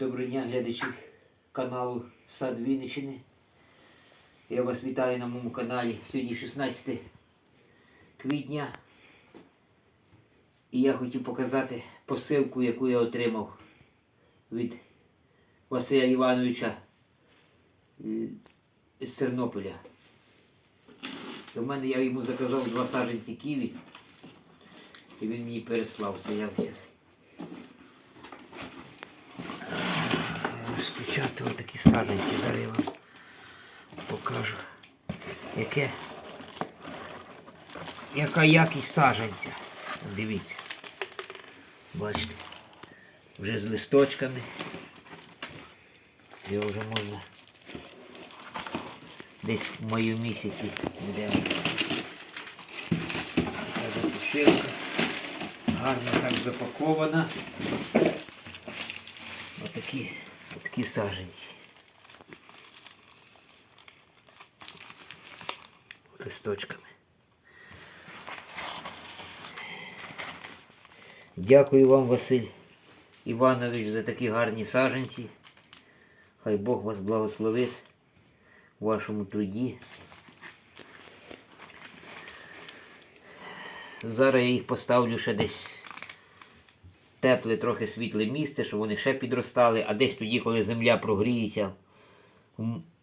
Доброго дня, глядачі каналу Сад Вінниччини. Я вас вітаю на моєму каналі. Сьогодні 16 квітня. І я хотів показати посилку, яку я отримав від Василя Івановича е, з Тернополя. До мене я йому заказав два саджанці ківі. І він мені переслав це я все. Розпочати саджанці. Зараз я вам покажу. Яке, яка якість саджанця. Дивіться. Бачите. Вже з листочками. Його вже можна десь в маю місяці буде. Така посилка. Гарно так запакована. Отакі, отакі саджанці. Листочками. Дякую вам, Василь Іванович, за такі гарні саджанці. Хай Бог вас благословить у вашому труді. Зараз я їх поставлю ще десь тепле, трохи світле місце, щоб вони ще підростали, а десь тоді, коли земля прогріється,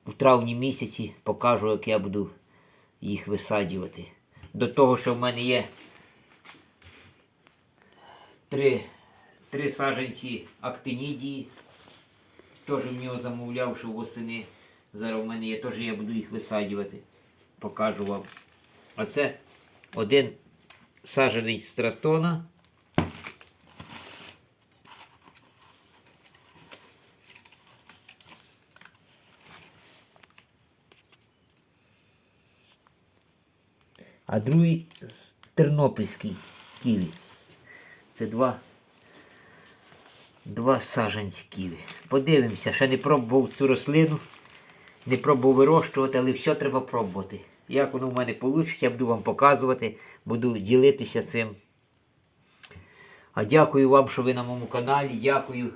в травні місяці покажу, як я буду їх висаджувати. До того, що в мене є три, три саженці актинідії. Теж в нього замовляв, що восени. Зараз в мене є, теж я буду їх висаджувати. Покажу вам. А це один саженець стратона. А другий тернопільський ківі. Це два, два саджанці ківі. Подивимося, ще не пробував цю рослину, не пробував вирощувати, але все треба пробувати. Як воно в мене вийде, я буду вам показувати, буду ділитися цим. А дякую вам, що ви на моєму каналі. Дякую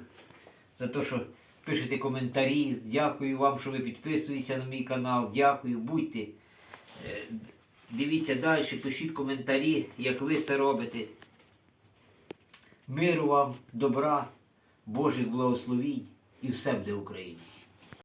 за те, що пишете коментарі. Дякую вам, що ви підписуєтеся на мій канал. Дякую, будьте. Дивіться далі, пишіть коментарі, як ви це робите. Миру вам, добра, Божих благословінь і все буде в Україні.